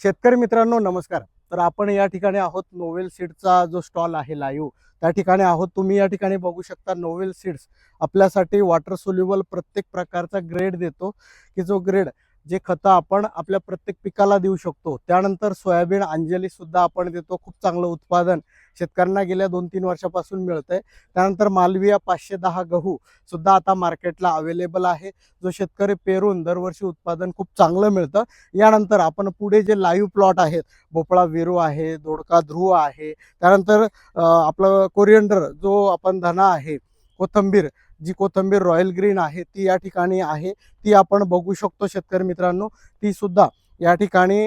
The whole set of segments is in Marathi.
शेतकरी मित्रांनो नमस्कार. तर आपण या ठिकाणी आहोत नोवेल सीड्सचा जो स्टॉल आहे लाईव्ह त्या ठिकाणी आहोत. तुम्ही या ठिकाणी बघू शकता नोवेल सीड्स आपल्यासाठी वॉटर सोल्युबल प्रत्येक प्रकारचा ग्रेड देतो. की जो ग्रेड जे खतं आपण आपल्या प्रत्येक पिकाला देऊ शकतो त्यानंतर सोयाबीन अंजली सुद्धा आपण देतो. खूप चांगलं उत्पादन शेतकऱ्यांना गेल्या दोन तीन वर्षापासून मिळतंय. त्यानंतर मालविया पाचशे दहा गहू सुद्धा आता मार्केटला अवेलेबल आहे जो शेतकरी पेरून दरवर्षी उत्पादन खूप चांगलं मिळतं. यानंतर आपण पुढे जे लाईव्ह प्लॉट आहेत भोपळा विरू आहे दोडका ध्रुव आहे त्यानंतर आपलं कोरिएंडर जो आपण धना आहे कोथंबीर जी कोथंबीर रॉयल ग्रीन आहे ती या ठिकाणी आहे. ती आपण बघू शकतो शेतकरी मित्रांनो. ती सुद्धा या ठिकाणी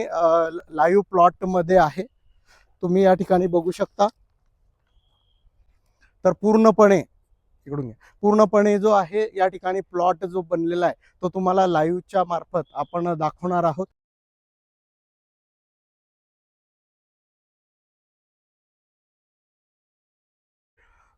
लाईव्ह प्लॉटमध्ये आहे. तुम्ही या ठिकाणी बघू शकता. तर पूर्णपणे इकडून घ्या. पूर्णपणे जो आहे या ठिकाणी प्लॉट जो बनलेला आहे तो तुम्हाला लाईव्हच्या मार्फत आपण दाखवणार आहोत.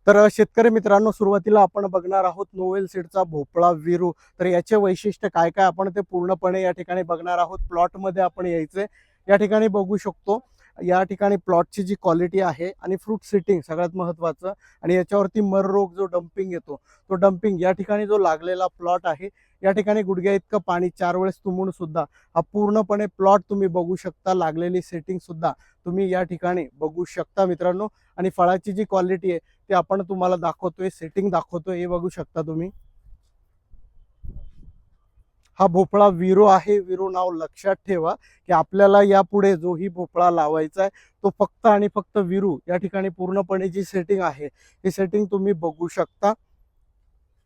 तर शेतकरी मित्रांनो सुरुवातीला आपण बघणार आहोत नोवेल सीडचा भोपळा विरू. तर याचे वैशिष्ट्य काय काय आपण ते पूर्णपणे या ठिकाणी बघणार आहोत. प्लॉटमध्ये आपण यायचे. या ठिकाणी बघू शकतो. या ठिकाणी प्लॉटची जी क्वालिटी आहे आणि फ्रूट सिटिंग सगळ्यात महत्त्वाचं. आणि याच्यावरती मर रोग जो डम्पिंग येतो तो डम्पिंग या ठिकाणी जो लागलेला प्लॉट आहे या ठिकाणी गुडघ्या इतकं पाणी चार वेळेस तुंबून सुद्धा हा पूर्णपणे प्लॉट तुम्ही बघू शकता लागलेली सेटिंग सुद्धा तुम्ही या ठिकाणी बघू शकता मित्रांनो. आणि फळाची जी क्वालिटी आहे ते आपण तुम्हाला दाखवतोय सेटिंग दाखवतोय हे बघू शकता तुम्ही. हा भोपळा विरो आहे विरो नाव लक्षात ठेवा की आपल्याला यापुढे जो ही भोपळा लावायचा आहे तो फक्त आणि फक्त विरू या ठिकाणी पूर्णपणे जी सेटिंग आहे ही सेटिंग तुम्ही बघू शकता.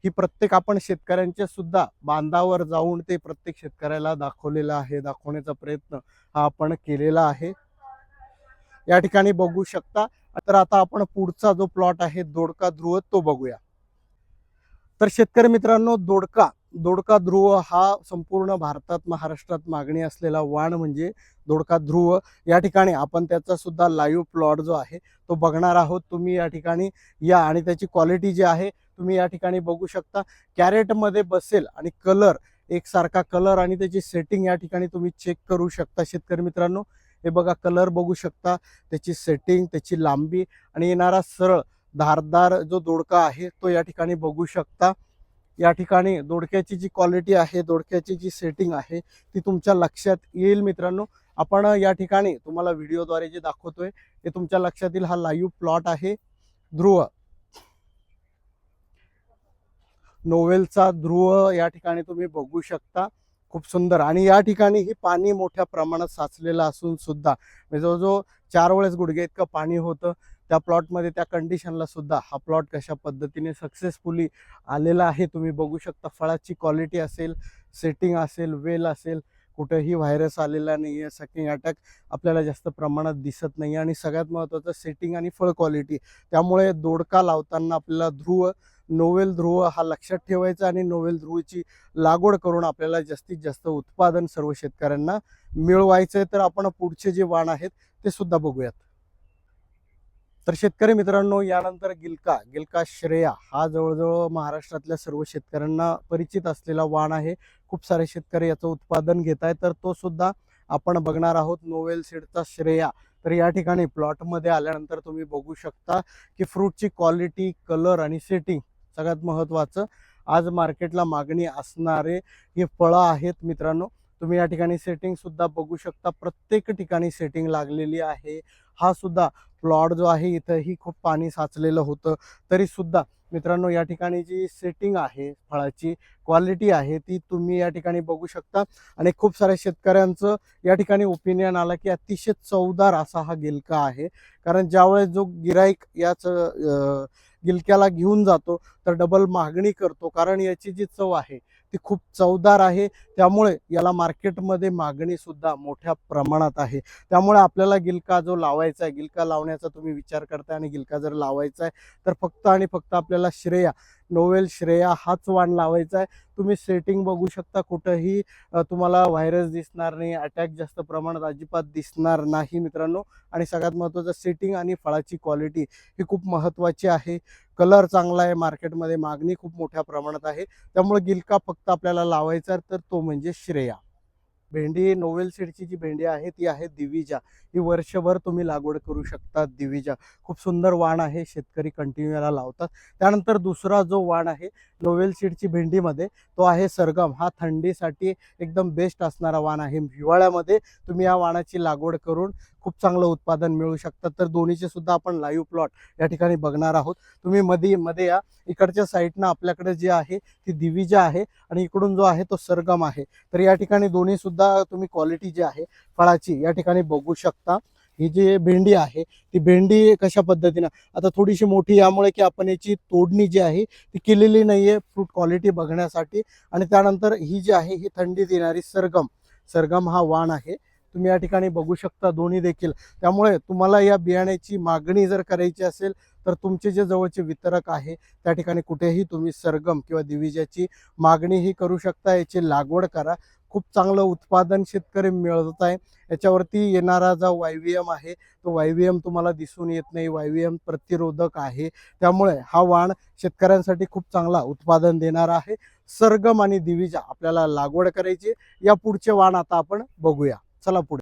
ही प्रत्येक आपण शेतकऱ्यांच्या सुद्धा बांधावर जाऊन ते प्रत्येक शेतकऱ्याला दाखवलेलं आहे दाखवण्याचा प्रयत्न हा आपण केलेला आहे. या ठिकाणी बघू शकता. तर आता आपण पुढचा जो प्लॉट आहे दोडका ध्रुव तो बघूया. तर शेतकरी मित्रांनो दोडका दोडका ध्रुव हा संपूर्ण भारतात महाराष्ट्रात मागणी असलेला वाण म्हणजे दोडका ध्रुव. या ठिकाणी आपण त्याचा सुद्धा लाईव्ह प्लॉट जो आहे तो बघणार आहोत. तुम्ही या ठिकाणी या आणि त्याची क्वालिटी जी आहे तुम्ही या ठिकाणी बघू शकता. कॅरेटमध्ये बसेल आणि कलर एकसारखा कलर आणि त्याची सेटिंग या ठिकाणी तुम्ही चेक करू शकता शेतकरी मित्रांनो. हे बघा कलर बघू शकता. त्याची सेटिंग त्याची लांबी आणि येणारा सरळ धारदार जो दोडका आहे तो या ठिकाणी बघू शकता. या ठिकाणी दोडक्याची जी क्वालिटी आहे दोडक्याची जी सेटिंग आहे ती तुमच्या लक्षात येईल मित्रांनो. आपण या ठिकाणी तुम्हाला व्हिडिओद्वारे जे दाखवतोय ते तुमच्या लक्षात येईल. हा लाईव्ह प्लॉट आहे. ध्रुव नोवेलचा ध्रुव या ठिकाणी तुम्ही बघू शकता. खूप सुंदर. आणि या ठिकाणी ही पाणी मोठ्या प्रमाणात साचलेलं असून सुद्धा म्हणजे जवळजवळ चार वेळेस गुडघे इतकं पाणी होतं त्या प्लॉटमध्ये त्या कंडिशनला सुद्धा हा प्लॉट कशा पद्धतीने सक्सेसफुली आलेला आहे तुम्ही बघू शकता. फळाची क्वालिटी असेल सेटिंग असेल वेल असेल कुठंही व्हायरस आलेला नाही आहे सकिंग अटॅक आपल्याला जास्त प्रमाणात दिसत नाही आणि सगळ्यात महत्त्वाचं सेटिंग आणि फळ क्वालिटी. त्यामुळे दोडका लावताना आपल्याला ध्रुव नोवेल ध्रुव हा लक्षात ठेवायचा आणि नोवेल ध्रुवची लागवड करून आपल्याला जास्तीत जास्त उत्पादन सर्व शेतकऱ्यांना मिळवायचं आहे तर आपण पुढचे जे वाण आहेत ते सुद्धा बघूयात. तर शेतकरी मित्रांनो यानंतर गिलका. गिलका श्रेया हा जवळजवळ महाराष्ट्रातल्या सर्व शेतकऱ्यांना परिचित असलेला वाण आहे. खूप सारे शेतकरी याचं उत्पादन घेत आहे तर तो सुद्धा आपण बघणार आहोत. नोवेल सीडचा श्रेया. तर या ठिकाणी प्लॉटमध्ये आल्यानंतर तुम्ही बघू शकता की फ्रूटची क्वालिटी कलर आणि सेटिंग सगळ्यात महत्त्वाचं आज मार्केटला मागणी असणारे हे फळं आहेत मित्रांनो. तुम्ही या ठिकाणी सेटिंग सुद्धा बघू शकता. प्रत्येक ठिकाणी सेटिंग लागलेली आहे. हा सुद्धा प्लॉट जो आहे इथंही खूप पाणी साचलेलं होतं. तरीसुद्धा मित्रांनो या ठिकाणी जी सेटिंग आहे फळाची क्वालिटी आहे ती तुम्ही या ठिकाणी बघू शकता. आणि खूप साऱ्या शेतकऱ्यांचं या ठिकाणी ओपिनियन आलं की अतिशय चवदार असा हा गिलका आहे. कारण ज्यावेळेस जो गिराईक याच गिलक्याला घेऊन जातो तर डबल मागणी करतो. कारण याची जी चव आहे ती खूप चवदार आहे. त्यामुळे याला मार्केटमध्ये मागणी सुद्धा मोठ्या प्रमाणात आहे. त्यामुळे आपल्याला गिलका जो लावायचा आहे गिलका लावण्याचा तुम्ही विचार करताय आणि गिलका जर लावायचा आहे तर फक्त आणि फक्त आपल्याला श्रेया नोवेल श्रेया हाच वाण लावायचा आहे. तुम्ही सेटिंग बघू शकता कुठंही तुम्हाला व्हायरस दिसणार नाही अटॅक जास्त प्रमाणात अजिबात दिसणार नाही मित्रांनो. आणि सगळ्यात महत्त्वाचं सेटिंग आणि फळाची क्वालिटी ही खूप महत्त्वाची आहे. कलर चांगला आहे मार्केटमध्ये मागणी खूप मोठ्या प्रमाणात आहे. त्यामुळे गिलका फक्त आपल्याला लावायचा तर तो म्हणजे श्रेया. भेंडी नोवेल सीडची जी भेंडी आहे ती आहे दिविजा. ही वर्षभर तुम्ही लागवड करू शकता दिविजा. खूप सुंदर वाण आहे शेतकरी कंटिन्यू याला लावतात. त्यानंतर दुसरा जो वाण आहे नोवेल सीडची भेंडीमध्ये तो आहे सरगम. हा थंडीसाठी एकदम बेस्ट असणारा वाण आहे. हिवाळ्यामध्ये तुम्ही या वाणाची लागवड करून खूप चांगलं उत्पादन मिळू शकतात तर दोन्हीचे सुद्धा आपण लाईव्ह प्लॉट या ठिकाणी बघणार आहोत. तुम्ही मध्ये मध्ये या. इकडच्या साईडनं आपल्याकडे जे आहे ती दिविजा आहे आणि इकडून जो आहे तो सरगम आहे. तर या ठिकाणी दोन्ही सुद्धा तुम्ही क्वालिटी जी आहे फळाची या ठिकाणी बघू शकता. ही जी भेंडी आहे ती भेंडी कशा पद्धतीनं? आता थोडीशी मोठी यामुळे की आपण याची तोडणी जी आहे ती केलेली नाही आहे फ्रूट क्वालिटी बघण्यासाठी. आणि त्यानंतर ही जी आहे ही थंडीत येणारी सरगम. सरगम हा वाण आहे. तुम्ही या ठिकाणी बघू शकता दोन्ही देखील. त्यामुळे तुम्हाला या बियाण्याची मागणी जर करायची असेल तर तुमचे जे जवळचे वितरक आहे त्या ठिकाणी कुठेही तुम्ही सरगम किंवा दिविजाची मागणीही करू शकता. याची लागवड करा. खूप चांगलं उत्पादन शेतकरी मिळवत आहे. याच्यावरती येणारा जो वायव्हीएम आहे तो वायव्हीएम तुम्हाला दिसून येत नाही. वायव्हीएम प्रतिरोधक आहे. त्यामुळे हा वाण शेतकऱ्यांसाठी खूप चांगला उत्पादन देणारा आहे. सरगम आणि दिविजा आपल्याला लागवड करायची या पुढचे वाण आता आपण बघूया. चला पुढे.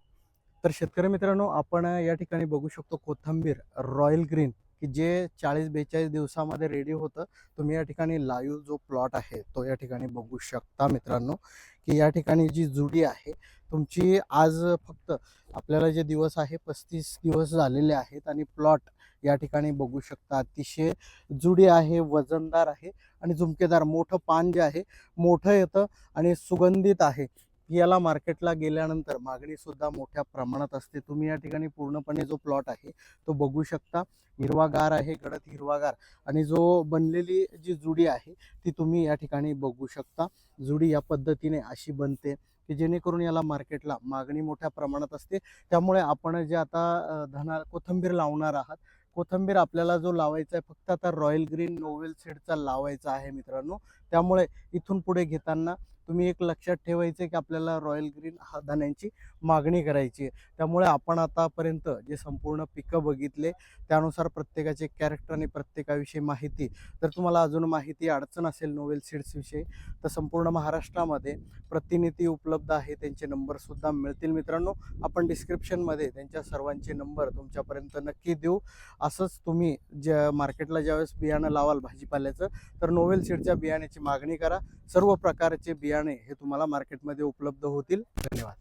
तर शेतकरी मित्रांनो आपण या ठिकाणी बघू शकतो कोथंबीर रॉयल ग्रीन की जे चाळीस बेचाळीस दिवसामध्ये रेडी होतं. तुम्ही या ठिकाणी लाईव्ह जो प्लॉट आहे तो या ठिकाणी बघू शकता मित्रांनो की या ठिकाणी जी जुडी आहे तुमची आज फक्त आपल्याला जे दिवस आहे पस्तीस दिवस झालेले आहेत आणि प्लॉट या ठिकाणी बघू शकता. अतिशय जुडी आहे वजनदार आहे आणि झुमकेदार मोठं पान जे आहे मोठं येतं आणि सुगंधित आहे. याला मार्केटला गेल्यानंतर मागणी सुद्धा मोठ्या प्रमाणात असते. तुम्ही या ठिकाणी पूर्णपणे जो प्लॉट आहे तो बघू शकता. हिरवागार आहे गडद हिरवागार. आणि जो बनलेली जी जुडी आहे ती तुम्ही या ठिकाणी बघू शकता. जुडी या पद्धतीने अशी बनते की जेणेकरून याला मार्केटला मागणी मोठ्या प्रमाणात असते. त्यामुळे आपण जे आता धना कोथंबीर लावणार आहात कोथंबीर आपल्याला जो लावायचा आहे फक्त आता रॉयल ग्रीन नोवेल सीडचा लावायचा आहे मित्रांनो. त्यामुळे इथून पुढे घेताना तुम्ही एक लक्षात ठेवायचं की आपल्याला रॉयल ग्रीन हा धान्यांची मागणी करायची आहे त्यामुळे आपण आतापर्यंत जे संपूर्ण पिकं बघितले त्यानुसार प्रत्येकाचे कॅरेक्टर आणि प्रत्येकाविषयी माहिती. तर तुम्हाला अजून माहिती अडचण असेल नोवेल सीड्सविषयी तर संपूर्ण महाराष्ट्रामध्ये प्रतिनिधी उपलब्ध आहे. त्यांचे नंबरसुद्धा मिळतील मित्रांनो. आपण डिस्क्रिप्शनमध्ये त्यांच्या सर्वांचे नंबर तुमच्यापर्यंत नक्की देऊ. असंच तुम्ही ज्या मार्केटला ज्यावेळेस बियाणं लावाल भाजीपाल्याचं तर नोवेल सीडच्या बियाण्याची मागणी करा. सर्व प्रकारचे बियाणे हे तुम्हाला मार्केटमध्ये उपलब्ध होतील. धन्यवाद.